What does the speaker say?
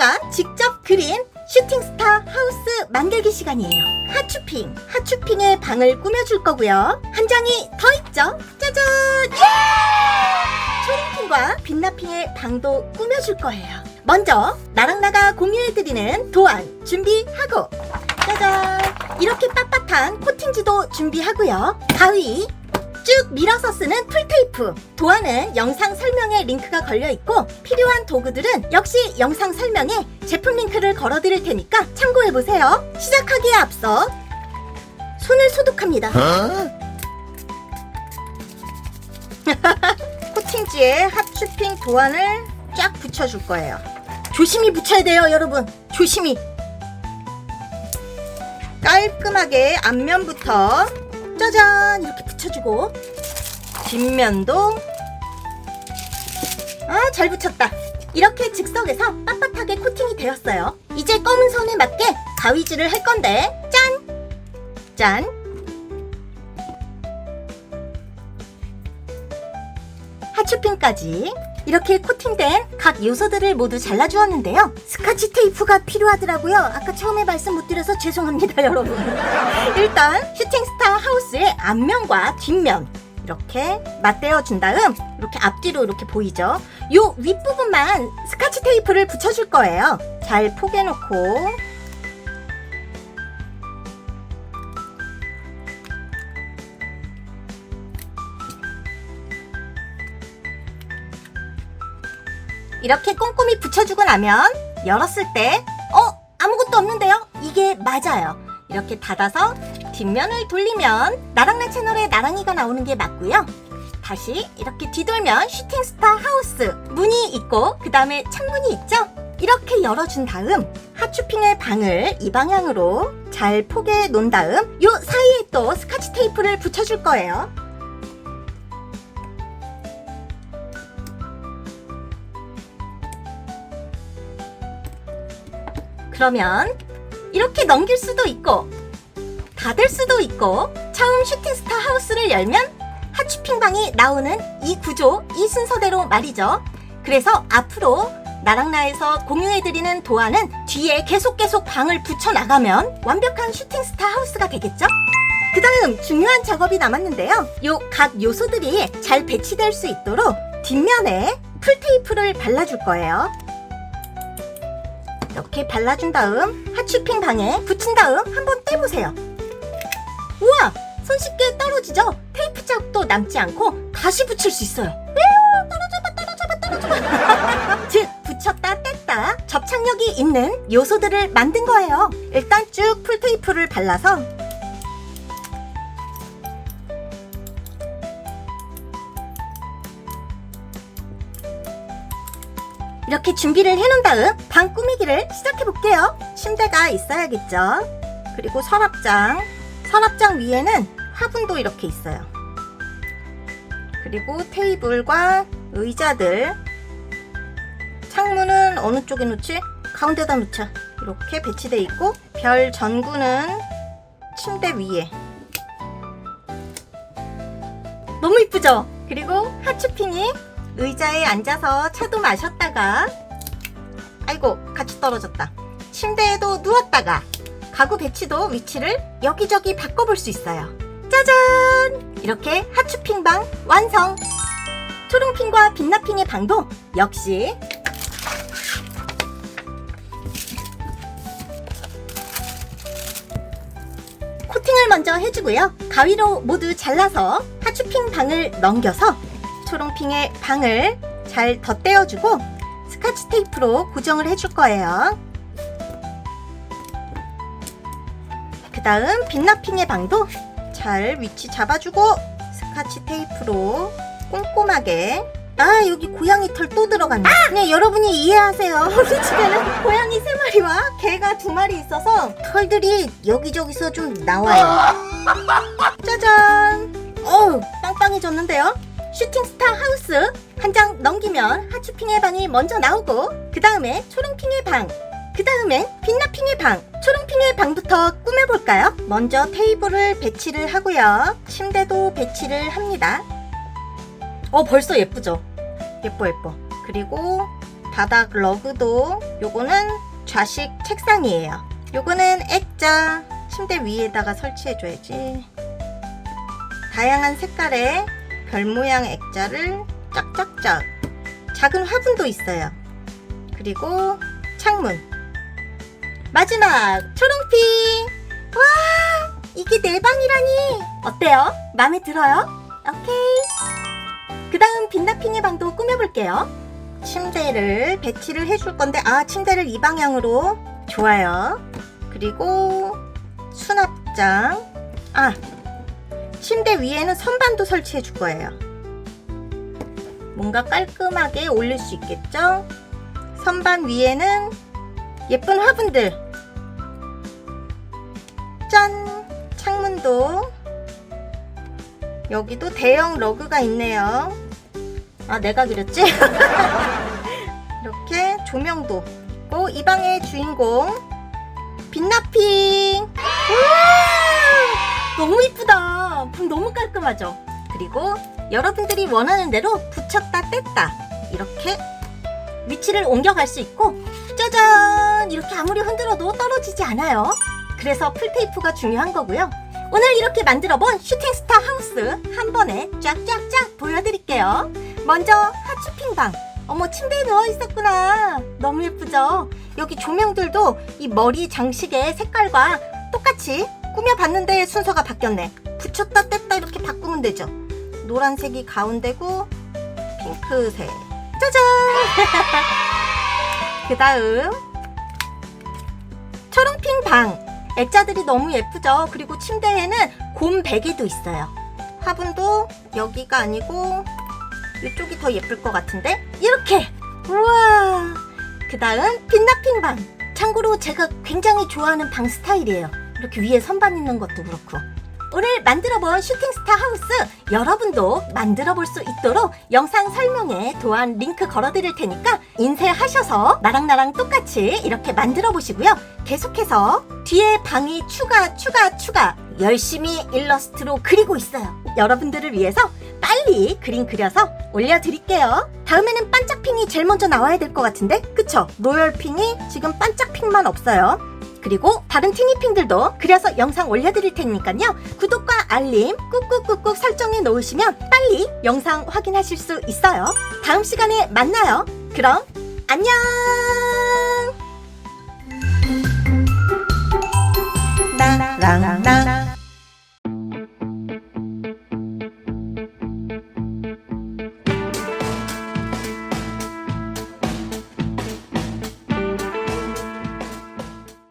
엄마가 직접 그린 슈팅스타 하우스 만들기 시간이에요. 하추핑, 하추핑의 방을 꾸며줄 거고요. 한 장이 더 있죠? 짜잔! 예! 초롱핑과 빛나핑의 방도 꾸며줄 거예요. 먼저 나랑 나가 공유해드리는 도안 준비하고 짜잔! 이렇게 빳빳한 코팅지도 준비하고요. 가위, 쭉 밀어서 쓰는 풀테이프. 도안은 영상 설명에 링크가 걸려 있고 필요한 도구들은 역시 영상 설명에 제품 링크를 걸어 드릴 테니까 참고해 보세요. 시작하기에 앞서 손을 소독합니다. 코팅지에 핫쇼핑 도안을 쫙 붙여줄 거예요. 조심히 붙여야 돼요, 여러분. 조심히. 깔끔하게 앞면부터 짜잔 이렇게 붙여주고. 뒷면도. 아 잘 붙였다. 이렇게 즉석에서 빳빳하게 코팅이 되었어요. 이제 검은 선에 맞게 가위질을 할 건데. 짠! 짠! 하추핀까지 이렇게 코팅된 각 요소들을 모두 잘라주었는데요. 스카치 테이프가 필요하더라고요. 아까 처음에 말씀 못 드려서 죄송합니다, 여러분. 일단 슈팅스타 하우스의 앞면과 뒷면 이렇게 맞대어 준 다음 이렇게 앞뒤로 이렇게 보이죠? 요 윗부분만 스카치 테이프를 붙여줄 거예요. 잘 포개놓고 이렇게 꼼꼼히 붙여주고 나면 열었을 때, 어? 아무것도 없는데요? 이게 맞아요. 이렇게 닫아서 뒷면을 돌리면 나랑나 채널에 나랑이가 나오는 게 맞고요. 다시 이렇게 뒤돌면 슈팅스타 하우스 문이 있고 그 다음에 창문이 있죠? 이렇게 열어준 다음 하추핑의 방을 이 방향으로 잘 포개해 놓은 다음 요 사이에 또 스카치 테이프를 붙여줄 거예요. 그러면 이렇게 넘길 수도 있고 닫을 수도 있고 처음 슈팅스타 하우스를 열면 하추핑방이 나오는 이 구조, 이 순서대로 말이죠. 그래서 앞으로 나랑나에서 공유해드리는 도안은 뒤에 계속 계속 방을 붙여나가면 완벽한 슈팅스타 하우스가 되겠죠? 그 다음 중요한 작업이 남았는데요. 요 각 요소들이 잘 배치될 수 있도록 뒷면에 풀테이프를 발라줄 거예요. 이렇게 발라준 다음 하추핑 방에 붙인 다음 한번 떼보세요. 우와! 손쉽게 떨어지죠? 테이프 자국도 남지 않고 다시 붙일 수 있어요. 에휴, 떨어져봐, 떨어져봐, 떨어져봐. 즉, 붙였다 뗐다 접착력이 있는 요소들을 만든 거예요. 일단 쭉 풀테이프를 발라서 이렇게 준비를 해놓은 다음 방 꾸미기를 시작해 볼게요. 침대가 있어야겠죠. 그리고 서랍장. 서랍장 위에는 화분도 이렇게 있어요. 그리고 테이블과 의자들. 창문은 어느 쪽에 놓지? 가운데다 놓자. 이렇게 배치돼 있고 별 전구는 침대 위에. 너무 이쁘죠? 그리고 하츠핑이 의자에 앉아서 차도 마셨다가 아이고 같이 떨어졌다. 침대에도 누웠다가 가구 배치도 위치를 여기저기 바꿔볼 수 있어요. 짜잔! 이렇게 하추핑방 완성! 초롱핑과 빛나핑의 방도 역시 코팅을 먼저 해주고요. 가위로 모두 잘라서 하추핑 방을 넘겨서 초롱핑의 방을 잘 덧대어주고 스카치 테이프로 고정을 해줄 거예요. 그 다음 빛나핑의 방도 잘 위치 잡아주고 스카치 테이프로 꼼꼼하게. 아 여기 고양이 털 또 들어갔네. 네 여러분이 이해하세요. 우리 집에는 고양이 세 마리와 개가 두 마리 있어서 털들이 여기저기서 좀 나와요. 짜잔! 어우 빵빵해졌는데요 슈팅스타 하우스 한 장 넘기면 하추핑의 방이 먼저 나오고 그 다음에 초롱핑의 방, 그 다음엔 빛나핑의 방, 초롱핑의 방부터 꾸며볼까요? 먼저 테이블을 배치를 하고요. 침대도 배치를 합니다. 어 벌써 예쁘죠? 예뻐 예뻐. 그리고 바닥 러그도 요거는 좌식 책상이에요. 요거는 액자 침대 위에다가 설치해줘야지. 다양한 색깔의 별 모양 액자를 짝짝짝. 작은 화분도 있어요. 그리고 창문. 마지막 초롱핑. 와 이게 내 방이라니. 어때요? 마음에 들어요? 오케이. 그 다음 빛나핑의 방도 꾸며볼게요. 침대를 배치를 해줄 건데, 아, 침대를 이 방향으로. 좋아요. 그리고 수납장. 아, 침대 위에는 선반도 설치해 줄 거예요. 뭔가 깔끔하게 올릴 수 있겠죠? 선반 위에는 예쁜 화분들. 짠! 창문도. 여기도 대형 러그가 있네요. 아, 내가 그렸지? 이렇게 조명도 있고, 이 방의 주인공, 빛나핑! 우와! 너무 이쁘다. 방 너무 깔끔하죠? 그리고 여러분들이 원하는 대로 붙였다 뗐다. 이렇게 위치를 옮겨갈 수 있고, 짜잔! 이렇게 아무리 흔들어도 떨어지지 않아요. 그래서 풀테이프가 중요한 거고요. 오늘 이렇게 만들어본 슈팅스타 하우스 한 번에 쫙쫙쫙 보여드릴게요. 먼저 하츄핑 방. 어머 침대에 누워 있었구나. 너무 예쁘죠? 여기 조명들도 이 머리 장식의 색깔과 똑같이 꾸며봤는데 순서가 바뀌었네. 붙였다 뗐다 이렇게 바꾸면 되죠. 노란색이 가운데고 핑크색. 짜잔! 그 다음 초롱핑 방. 액자들이 너무 예쁘죠? 그리고 침대에는 곰 베개도 있어요. 화분도 여기가 아니고 이쪽이 더 예쁠 것 같은데? 이렇게! 우와! 그 다음 빛나핑 방. 참고로 제가 굉장히 좋아하는 방 스타일이에요. 이렇게 위에 선반 있는 것도 그렇고. 오늘 만들어본 슈팅스타 하우스 여러분도 만들어 볼 수 있도록 영상 설명에 도안 링크 걸어드릴 테니까 인쇄하셔서 나랑 나랑 똑같이 이렇게 만들어 보시고요. 계속해서 뒤에 방이 추가 추가 추가 열심히 일러스트로 그리고 있어요. 여러분들을 위해서 빨리 그림 그려서 올려드릴게요. 다음에는 반짝핑이 제일 먼저 나와야 될 것 같은데 그쵸? 로열핑이 지금 반짝핑만 없어요. 그리고 다른 티니핑들도 그려서 영상 올려드릴 테니까요. 구독과 알림 꾹꾹꾹꾹 설정해 놓으시면 빨리 영상 확인하실 수 있어요. 다음 시간에 만나요. 그럼 안녕!